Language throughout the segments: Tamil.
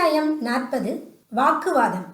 அத்தியாயம் நாற்பது. வாக்குவாதம்.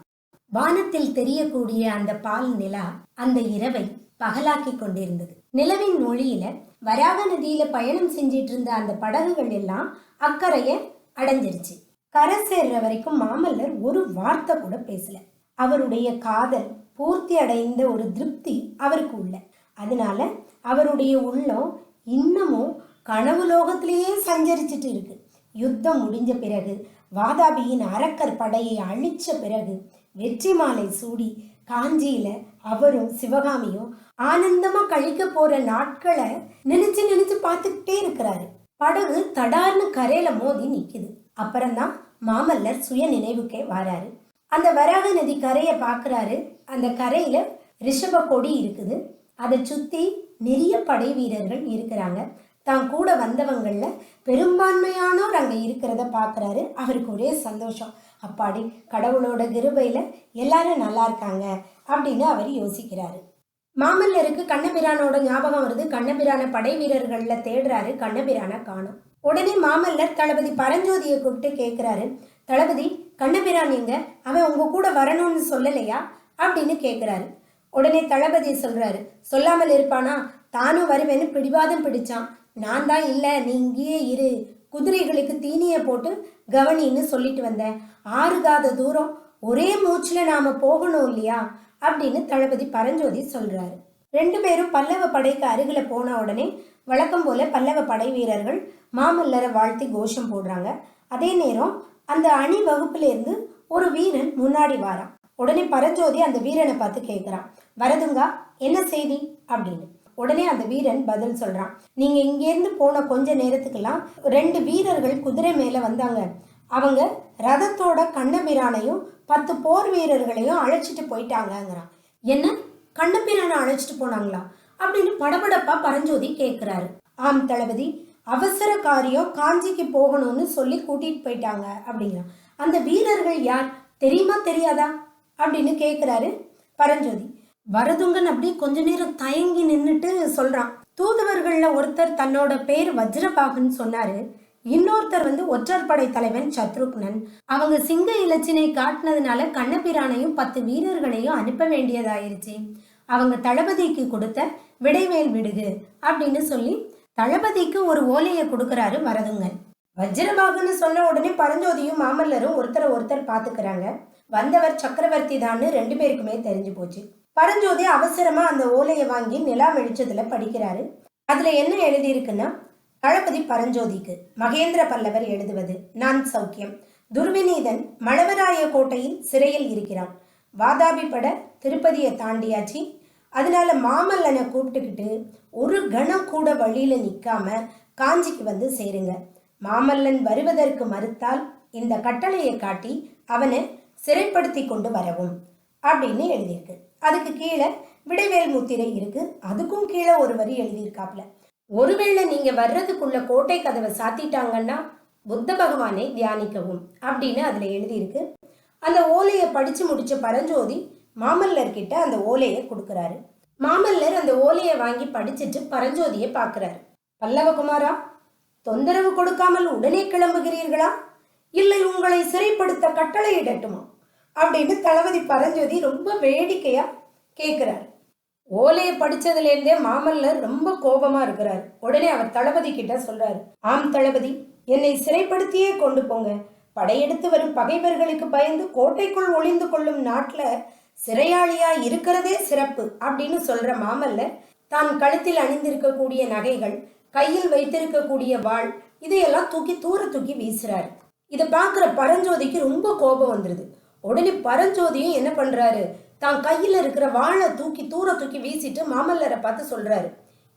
வானத்தில் தெரியக்கூடிய அந்த பால் நிலா அந்த இரவை பகலாக்கி கொண்டிருந்தது. நிலவின் மொழியில வராக நதியில பயணம் செஞ்சிட்டு இருந்த அந்த படகுகள் எல்லாம் அக்கறைய அடைஞ்சிருச்சு. கரை சேர்ற வரைக்கும் மாமல்லர் ஒரு வார்த்தை கூட பேசல. அவருடைய காதல் பூர்த்தி அடைந்த ஒரு திருப்தி அவருக்கு உள்ள. அதனால அவருடைய உள்ளம் இன்னமும் கனவு லோகத்திலேயே சஞ்சரிச்சிட்டு இருக்கு. யுத்தம் முடிஞ்ச பிறகு வாதாபியின் அரக்கர் படையை அழிச்ச பிறகு வெற்றி மாலை சூடி காஞ்சியில அவரும் சிவகாமியும் ஆனந்தமா கழிக்க போற நாட்களை நினைச்சு நினைச்சு பார்த்துக்கிட்டே இருக்கிறாரு. படகு தடார்னு கரையில மோதி நிக்குது. அப்புறம்தான் மாமல்லர் சுய நினைவுக்கே வராரு. அந்த வராக நதி கரையை பார்க்கறாரு. அந்த கரையில ரிஷப கொடி இருக்குது. அதை சுத்தி நிறைய படை வீரர்கள் இருக்கிறாங்க. தான் கூட வந்தவங்களில் பெரும்பான்மையானோர் அங்கே இருக்கிறத பார்க்குறாரு அவருக்கு ஒரே சந்தோஷம். அப்பாடி கடவுளோட கிருபையில் எல்லாரும் நல்லா இருக்காங்க அப்படின்னு அவர் யோசிக்கிறாரு. மாமல்லருக்கு கண்ணபிரானோட ஞாபகம் வருது. கண்ணபிரான படை வீரர்களில் தேடுறாரு. கண்ணபிரான காணும். உடனே மாமல்லர் தளபதி பரஞ்சோதியை கூப்பிட்டு கேட்குறாரு தளபதி கண்ணபிரான் எங்க? அவன் உங்க கூட வரணும்னு சொல்லலையா? அப்படின்னு கேட்குறாரு உடனே தளபதி சொல்றாரு. சொல்லாமல் இருப்பானா? தானும் வருவேன்னு பிடிவாதம் பிடிச்சான். நான் தான் இல்லை நீ இங்கேயே இரு. குதிரைகளுக்கு தீனியை போட்டு கவனின்னு சொல்லிட்டு வந்தேன். ஆறுகாத தூரம் ஒரே மூச்சில் நாம் போகணும் இல்லையா? அப்படின்னு தளபதி பரஞ்சோதி சொல்கிறாரு ரெண்டு பேரும் பல்லவ படைக்கு அருகில் போன உடனே வழக்கம் போல பல்லவ படை வீரர்கள் மாமல்லரை வாழ்த்தி கோஷம் போடுறாங்க. அதே நேரம் அந்த அணி வகுப்புல இருந்து ஒரு வீரன் முன்னாடி வாரான். உடனே பரஞ்சோதி அந்த வீரனை பார்த்து கேட்குறான் வரதுங்கா என்ன செய்தி? அப்படின்னு. உடனே அந்த வீரன் பதில் சொல்றான். நீங்க இங்கேருந்து போன கொஞ்ச நேரத்துக்கெல்லாம் ரெண்டு வீரர்கள் குதிரை மேல வந்தாங்க. அவங்க ரதத்தோட கண்ணபிரானையும் பத்து போர் வீரர்களையும் அழைச்சிட்டு போயிட்டாங்கங்கிறான். என்ன? கண்ணபிரானை அழைச்சிட்டு போனாங்களா? அப்படின்னு படபடப்பா பரஞ்சோதி கேட்கிறாரு ஆம் தளபதி அவசர காரியம் காஞ்சிக்கு போகணும்னு சொல்லி கூட்டிட்டு போயிட்டாங்க அப்படிங்கிறான். அந்த வீரர்கள் யார்? தெரியுமா தெரியாதா? அப்படின்னு கேட்குறாரு பரஞ்சோதி. வரதுங்கன் அப்படி கொஞ்ச நேரம் தயங்கி நின்றுட்டு சொல்றான். தூதுவர்கள்ல ஒருத்தர் தன்னோட பேர் வஜ்ரபாகுன்னு சொன்னாரு. இன்னொருத்தர் வந்து ஒற்றர் படை தலைவன் சத்ருக்னன். அவங்க சிங்க இலச்சினை காட்டினதுனால கண்ணபிரானையும் பத்து வீரர்களையும் அனுப்ப வேண்டியதாயிருச்சு. அவங்க தளபதிக்கு கொடுத்த விடைவேல் விடுகு அப்படின்னு சொல்லி தளபதிக்கு ஒரு ஓலையை கொடுக்கறாரு வரதுங்கன். வஜ்ரபாகுன்னு சொன்ன உடனே பரஞ்சோதியும் மாமல்லரும் ஒருத்தரை ஒருத்தர் பாத்துக்கிறாங்க வந்தவர் சக்கரவர்த்தி தான்னு ரெண்டு பேருக்குமே தெரிஞ்சு போச்சு. பரஞ்சோதி அவசரமா அந்த ஓலையை வாங்கி நிலா வெளிச்சத்துல படிக்கிறாரு. அதுல என்ன எழுதியிருக்குன்னா தளபதி பரஞ்சோதிக்கு மகேந்திர பல்லவர் எழுதுவது நான் சௌக்கியம். துர்விநீதன் மழவராய கோட்டையில் சிறையில் இருக்கிறான். வாதாபி பட திருப்பதியை தாண்டியாச்சு. அதனால மாமல்லனை கூப்பிட்டுக்கிட்டு ஒரு கணம் கூட வழியில நிக்காம காஞ்சிக்கு வந்து சேருங்க. மாமல்லன் வருவதற்கு மறுத்தால் இந்த கட்டளையை காட்டி அவனை சிறைப்படுத்தி கொண்டு வரவும் அப்படின்னு எழுதியிருக்கு. அதுக்கு கீழே விடைவேல் முத்திரை இருக்கு. அதுக்கும் கீழே ஒரு வரி எழுதியிருக்காப்ல ஒருவேளை நீங்க வர்றதுக்குள்ள கோட்டை கதவை சாத்திட்டாங்கன்னா புத்த பகவானை தியானிக்கவும் அப்படின்னு அதுல எழுதியிருக்கு. அந்த ஓலையை படிச்சு முடிச்ச பரஞ்சோதி மாமல்லர் கிட்ட அந்த ஓலையை கொடுக்கறாரு. மாமல்லர் அந்த ஓலையை வாங்கி படிச்சுட்டு பரஞ்சோதியை பார்க்கறாரு. பல்லவகுமாரா தொந்தரவு கொடுக்காமல் உடனே கிளம்புகிறீர்களா? இல்லை உங்களை சிறைப்படுத்த கட்டளையிடட்டுமா? அப்படின்னு தளபதி பரஞ்சோதி ரொம்ப வேடிக்கையா கேட்கிறாரு ஓலையை படிச்சதுலேருந்தே மாமல்லர் ரொம்ப கோபமா இருக்கிறார். உடனே அவர் தளபதி கிட்ட சொல்றாரு ஆம் தளபதி என்னை சிறைப்படுத்தியே கொண்டு போங்க. படையெடுத்து வரும் பகைவர்களுக்கு பயந்து கோட்டைக்குள் ஒளிந்து கொள்ளும் நாட்டில் சிறையாளியா இருக்கிறதே சிறப்பு அப்படின்னு சொல்ற மாமல்லர் தான் கழுத்தில் அணிந்திருக்கக்கூடிய நகைகள் கையில் வைத்திருக்கக்கூடிய வாள் இதையெல்லாம் தூக்கி தூர தூக்கி வீசுறாரு. இதை பார்க்குற பரஞ்சோதிக்கு ரொம்ப கோபம் வந்துருது. உடனே பரஞ்சோதியும் என்ன பண்றாரு? தான் கையில இருக்கிற வாழை தூக்கி தூர தூக்கி வீசிட்டு மாமல்லரை பார்த்து சொல்றாரு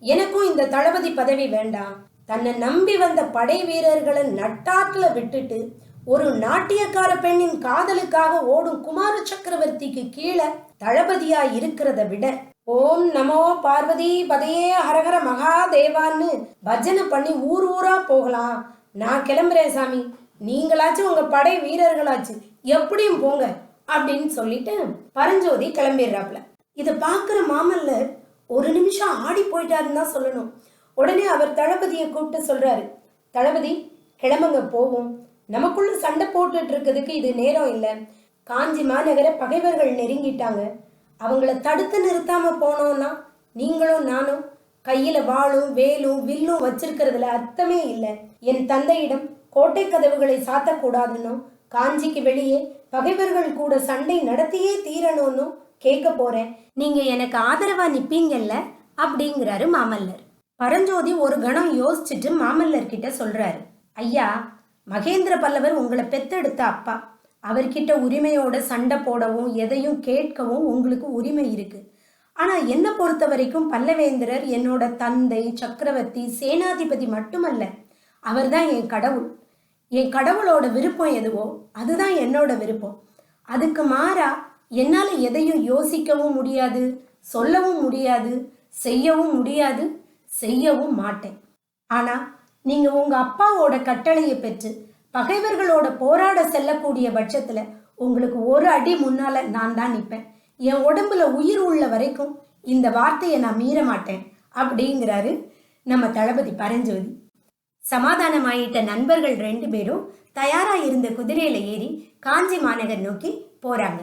எனக்கும் இந்த தளபதி பதவி வேண்டாம். தன்னை நம்பி வந்த படை வீரர்களை நட்டாட்டில் விட்டுட்டு ஒரு நாட்டியக்கார பெண்ணின் காதலுக்காக ஓடும் குமார சக்கரவர்த்திக்கு கீழே தளபதியா இருக்கிறத விட ஓம் நமோ பார்வதி பதையே ஹரஹர மகாதேவான்னு பஜனை பண்ணி ஊர் ஊரா போகலாம். நான் கிளம்புறேன் சாமி. நீங்களாச்சும் உங்க படை வீரர்களாச்சு எப்படியும் போங்க அப்படின்னு சொல்லிட்டு பரஞ்சோதி கிளம்பிடுறாப்ல இதை பார்க்குற மாமல்லர் ஒரு நிமிஷம் ஆடி போயிட்டாருன்னு தான் சொல்லணும். உடனே அவர் தளபதியை கூப்பிட்டு சொல்றாரு தளபதி கிளம்புங்க போவோம். நமக்குள்ள சண்டை போட்டுட்டு இருக்கிறதுக்கு இது நேரம் இல்லை. காஞ்சி மாநகர பகைவர்கள் நெருங்கிட்டாங்க. அவங்கள தடுத்து நிறுத்தாம போனோம்னா நீங்களும் நானும் கையில வாளும் வேலும் வில்லும் வச்சிருக்கிறதுல அர்த்தமே இல்லை. என் தந்தையிடம் கோட்டை கதவுகளை சாத்தக்கூடாதுன்னு காஞ்சிக்கு வெளியே பகைவர்கள் கூட சண்டை நடத்தியே தீரணும்னு கேட்க போறேன். நீங்க எனக்கு ஆதரவா நிப்பீங்கல்ல? அப்படிங்கிறாரு மாமல்லர். பரஞ்சோதி ஒரு கணம் யோசிச்சுட்டு மாமல்லர் கிட்ட சொல்றாரு. ஐயா மகேந்திர பல்லவர் உங்களை பெத்தெடுத்த அப்பா. அவர்கிட்ட உரிமையோட சண்டை போடவும் எதையும் கேட்கவும் உங்களுக்கு உரிமை இருக்கு. ஆனா என்னை பொறுத்த வரைக்கும் பல்லவேந்திரர் என்னோட தந்தை சக்கரவர்த்தி சேனாதிபதி மட்டுமல்ல. அவர் தான் என் கடவுள். என் கடவுளோட விருப்பம் எதுவோ அதுதான் என்னோட விருப்பம். அதுக்கு மாறா என்னால் எதையும் யோசிக்கவும் முடியாது சொல்லவும் முடியாது செய்யவும் முடியாது செய்யவும் மாட்டேன். ஆனால் நீங்கள் உங்கள் அப்பாவோட கட்டளையை பெற்று பகைவர்களோட போராட செல்லக்கூடிய பட்சத்தில் உங்களுக்கு ஒரு அடி முன்னால் நான் தான் நிற்பேன் என் உடம்புல உயிர் உள்ள வரைக்கும் இந்த வார்த்தையை நான் மீற மாட்டேன் அப்படிங்கிறாரு நம்ம தளபதி பரஞ்சோதி. சமாதானமாயிட்ட நண்பர்கள் ரெண்டு பேரும் தயாரா இருந்த குதிரையில ஏறி காஞ்சி மாநகர் நோக்கி போறாங்க.